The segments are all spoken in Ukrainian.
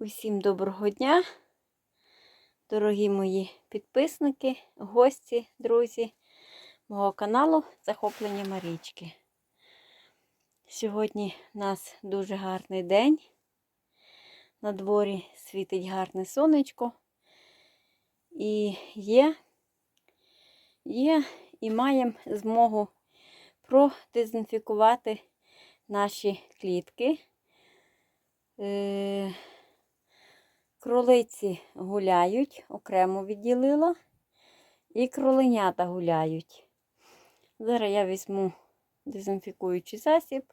Усім доброго дня, дорогі мої підписники, гості, друзі мого каналу Захоплення Марічки. Сьогодні у нас дуже гарний день. На дворі світить гарне сонечко. І є, є і маємо змогу продезінфікувати наші клітки. Кролиці гуляють, окремо відділила, і кроленята гуляють. Зараз я візьму дезінфікуючий засіб,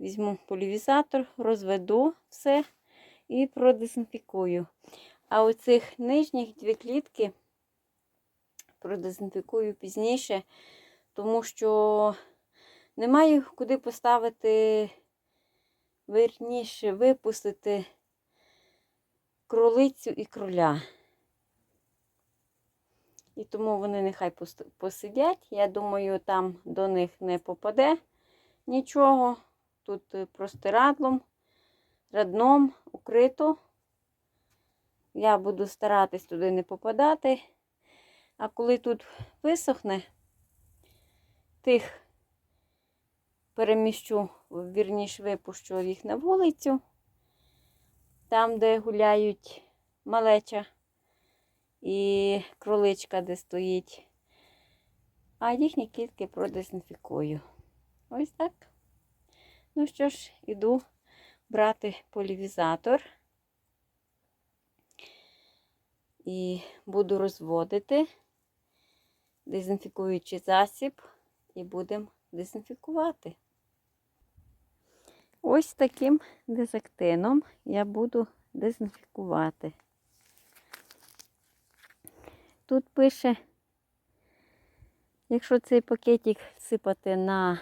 візьму полівізатор, розведу все і продезінфікую. А оцих нижніх дві клітки продезінфікую пізніше, тому що немає куди поставити, верніше, випустити кролицю і кроля. І тому вони нехай посидять. Я думаю, там до них не попаде нічого. Тут е, простирадлом, радном, укрито. Я буду старатись туди не попадати. А коли тут висохне, тих переміщу, вірніше випущу їх на вулицю там, де гуляють малеча і кроличка, де стоїть. А їхні кітки продезінфікую. Ось так. Ну що ж, іду брати полівізатор і буду розводити дезінфікуючий засіб і будемо дезінфікувати. Ось таким дезактином я буду дезінфікувати. Тут пише, якщо цей пакетик всипати на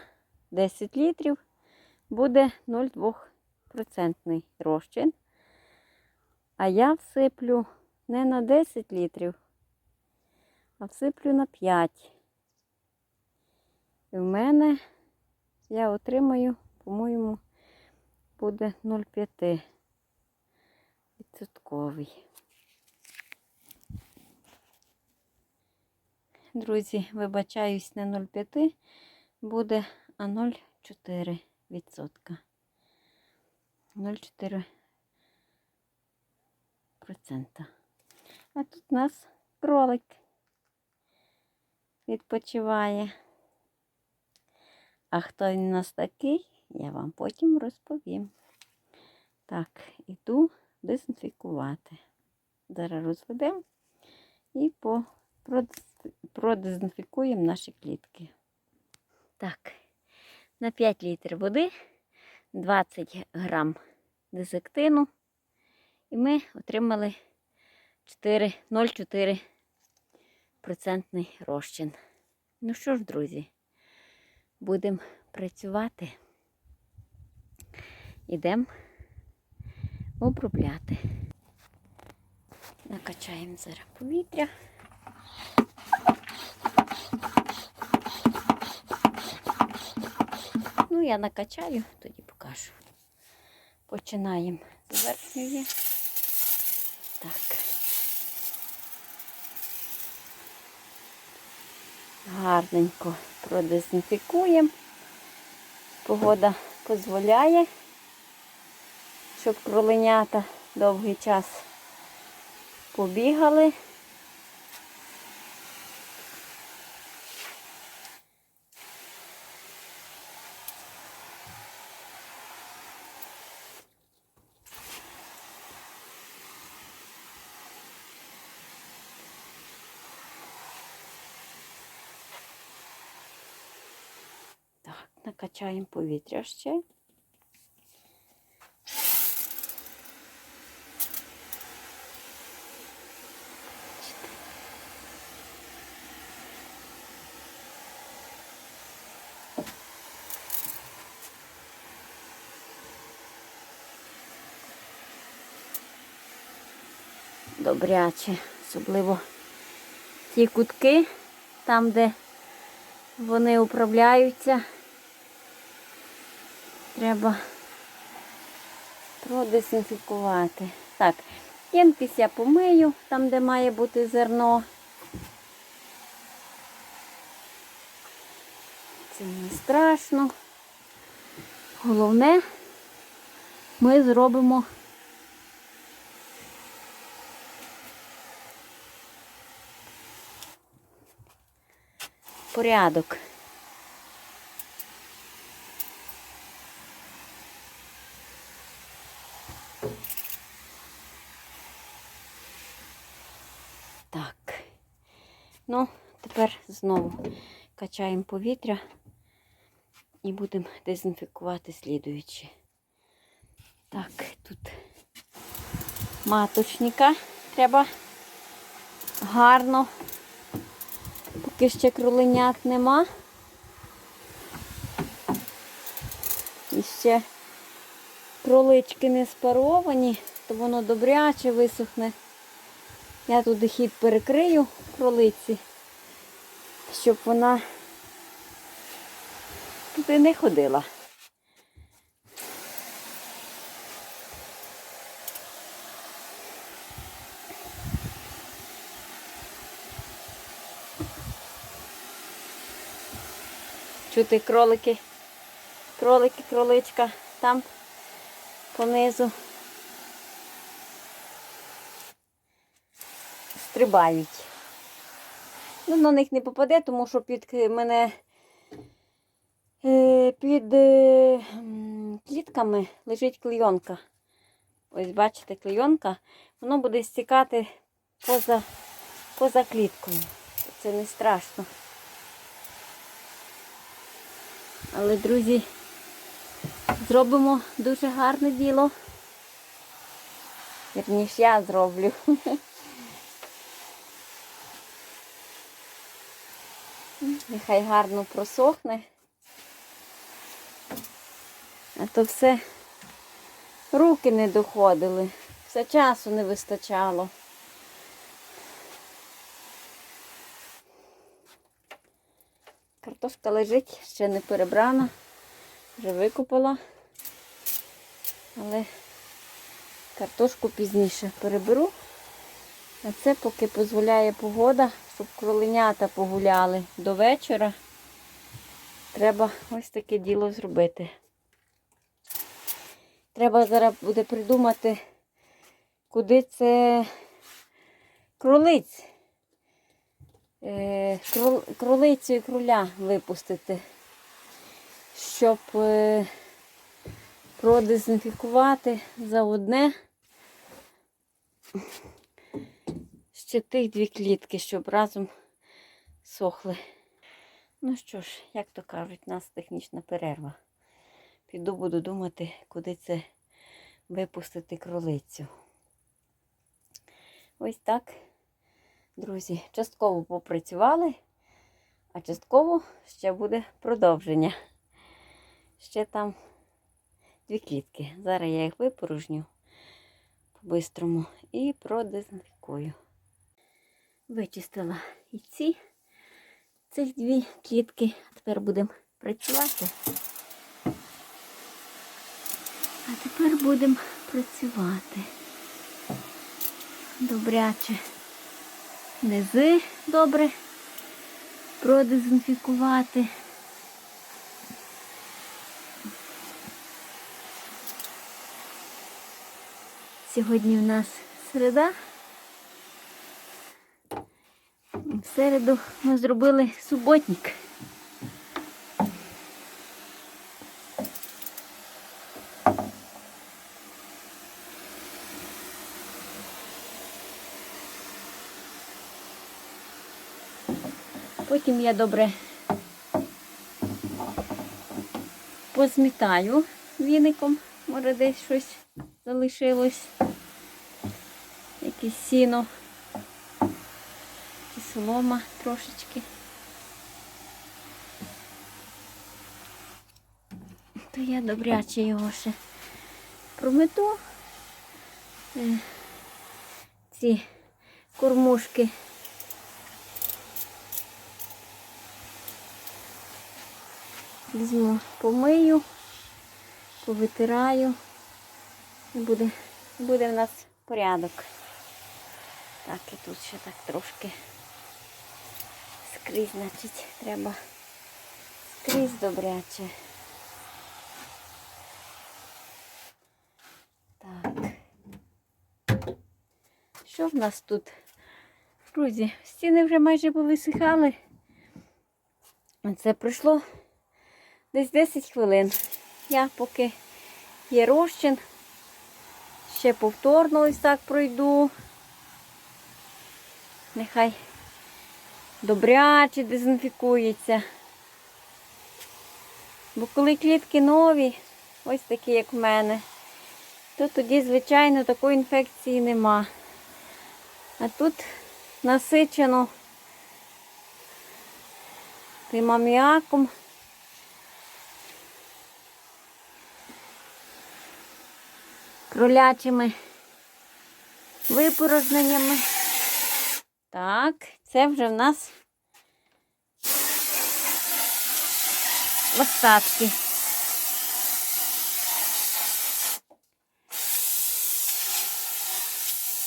10 літрів, буде 0,2% розчин. А я всиплю не на 10 літрів, а всиплю на 5. І в мене я отримаю, по-моєму, буде 0,5 відсотковий. Друзі, вибачаюсь, не 0,5 буде, а 0,4 відсотка. 0,4 процента. А тут у нас кролик відпочиває. А хто він у нас такий? Я вам потім розповім. Так, іду дезінфікувати. Зараз розведемо і по, продезінфікуємо наші клітки. Так, на 5 літрів води 20 грам дезектину. І ми отримали 0,4% розчин. Ну що ж, друзі, будемо працювати. Ідемо обробляти. Накачаємо зараз повітря. Ну, я накачаю, тоді покажу. Починаємо з верхньої. Так. Гарненько продезінфікуємо. Погода дозволяє щоб кроленята довгий час побігали. Накачаємо повітря ще. Добряче, особливо ті кутки, там, де вони управляються, треба продезінфікувати. Так, ємкість я помию, там, де має бути зерно. Це не страшно. Головне, ми зробимо порядок. Так. Ну, тепер знову качаємо повітря і будемо дезінфікувати слідуючи. Так, тут маточника треба гарно, поки ще кроленят нема. І ще кролички не спаровані, то воно добряче висохне. Я туди хід перекрию кролиці, щоб вона туди не ходила. Чути кролики, кролики, кроличка там понизу. Стрибають. Ну, на них не попаде, тому що під мене е, під е, клітками лежить клейонка. Ось бачите, клейонка. Воно буде стікати поза, поза кліткою. Це не страшно. Але, друзі, зробимо дуже гарне діло. Вірніше, я зроблю. Нехай гарно просохне. А то все руки не доходили, все часу не вистачало. Картошка лежить, ще не перебрана, вже викопала, але картошку пізніше переберу. А це поки дозволяє погода, щоб кроленята погуляли до вечора. Треба ось таке діло зробити. Треба зараз буде придумати, куди це кролиць. Е, крол- кролицю і кроля випустити, щоб е, продезінфікувати за одне ще тих дві клітки, щоб разом сохли. Ну що ж, як то кажуть, у нас технічна перерва. Піду буду думати, куди це випустити кролицю. Ось так, друзі, частково попрацювали, а частково ще буде продовження. Ще там дві клітки. Зараз я їх випорожню по-бистрому і продезінфікую. Вичистила і ці цих дві клітки. Тепер будемо працювати. А тепер будемо працювати. Добряче. Низи добре продезінфікувати. Сьогодні в нас середа. В середу ми зробили суботник. Потім я добре позмітаю віником, може десь щось залишилось, якесь сіно солома трошечки. То я добряче його ще промету. Е, Ці кормушки. Візьму, помию, повитираю. І буде, буде в нас порядок. Так, і тут ще так трошки скрізь, значить, треба скрізь добряче. Так. Що в нас тут? Друзі, стіни вже майже повисихали. Це пройшло десь 10 хвилин. Я поки є розчин, ще повторно ось так пройду. Нехай добряче дезінфікується. Бо коли клітки нові, ось такі, як в мене, то тоді, звичайно, такої інфекції нема. А тут насичено тим аміаком. Кролячими випорожненнями. Так, це вже в нас остатки.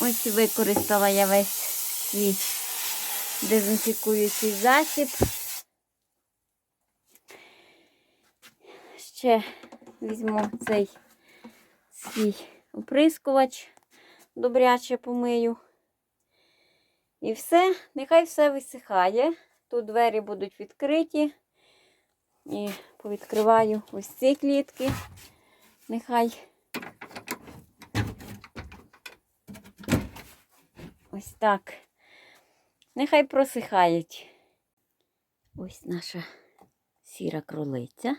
Ось використала я весь свій дезінфікуючий засіб. Ще візьму цей свій оприскувач, добряче помию. І все, нехай все висихає. Тут двері будуть відкриті. І повідкриваю ось ці клітки. Нехай ось так. Нехай просихають. Ось наша сіра кролиця.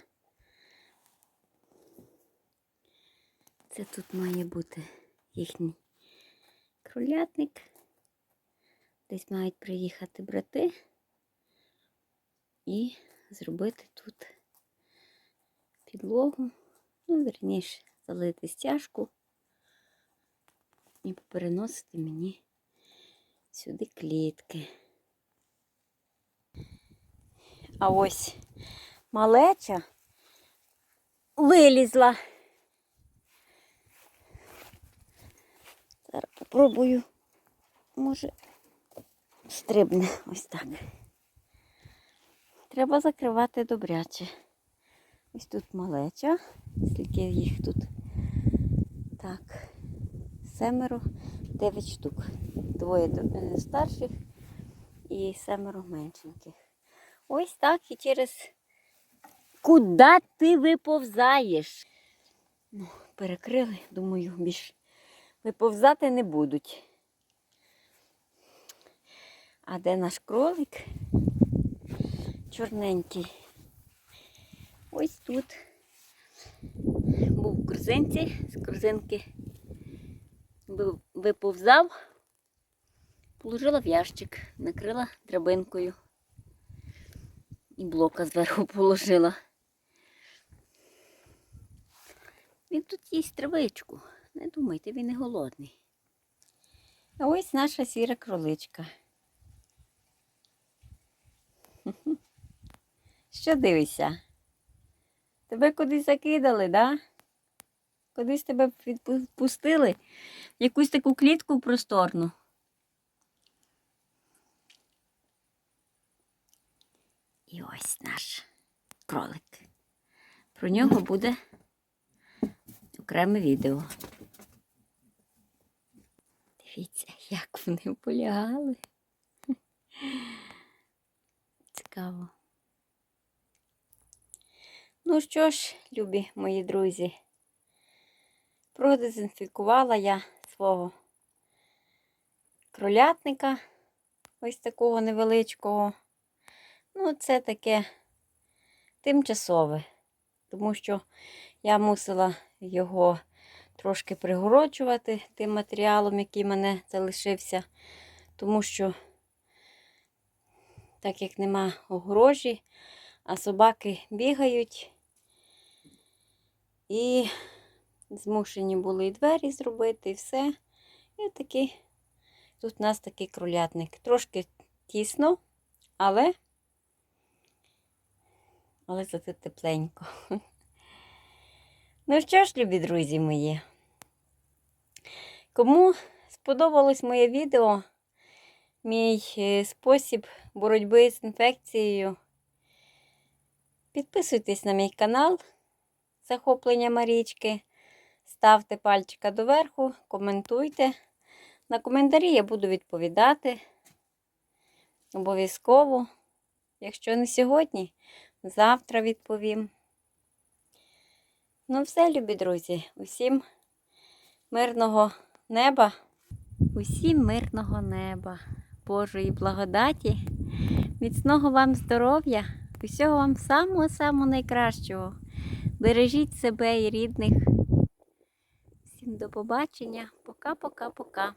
Це тут має бути їхній кролятник. Десь мають приїхати брати і зробити тут підлогу, ну, верніше, залити стяжку і переносити мені сюди клітки. А ось малеча вилізла. Зараз попробую, може, стрибне ось так. Треба закривати добряче. Ось тут малеча, скільки їх тут. Так, семеро, дев'ять штук. Двоє е, старших і семеро меншеньких. Ось так і через. Куди ти виповзаєш? Ну, перекрили, думаю, більш виповзати не будуть. А де наш кролик? Чорненький. Ось тут. Був в корзинці, з корзинки виповзав, положила в ящик, накрила драбинкою і блока зверху положила. Він тут їсть травичку. Не думайте, він не голодний. А ось наша сіра кроличка. Що дивишся? Тебе кудись закидали, да? Кудись тебе відпустили? В якусь таку клітку просторну. І ось наш кролик. Про нього буде окреме відео. Дивіться, як вони полягали. Цікаво. Ну що ж, любі мої друзі, продезінфікувала я свого кролятника, ось такого невеличкого. Ну, це таке тимчасове, тому що я мусила його трошки пригороджувати тим матеріалом, який мене залишився, тому що, так як нема огорожі, а собаки бігають і змушені були і двері зробити, і все. І такий, тут у нас такий кролятник. Трошки тісно, але, але зате тепленько. Ну що ж, любі друзі мої, Кому сподобалось моє відео, мій е, спосіб боротьби з інфекцією, підписуйтесь на мій канал Захоплення Марічки, ставте пальчика доверху, коментуйте. На коментарі я буду відповідати. Обов'язково. Якщо не сьогодні, завтра відповім. Ну, все, любі друзі, усім мирного неба, усім мирного неба, Божої благодаті, міцного вам здоров'я, усього вам самого-самого найкращого. Бережіть себе і рідних. Всім до побачення. Пока-пока-пока.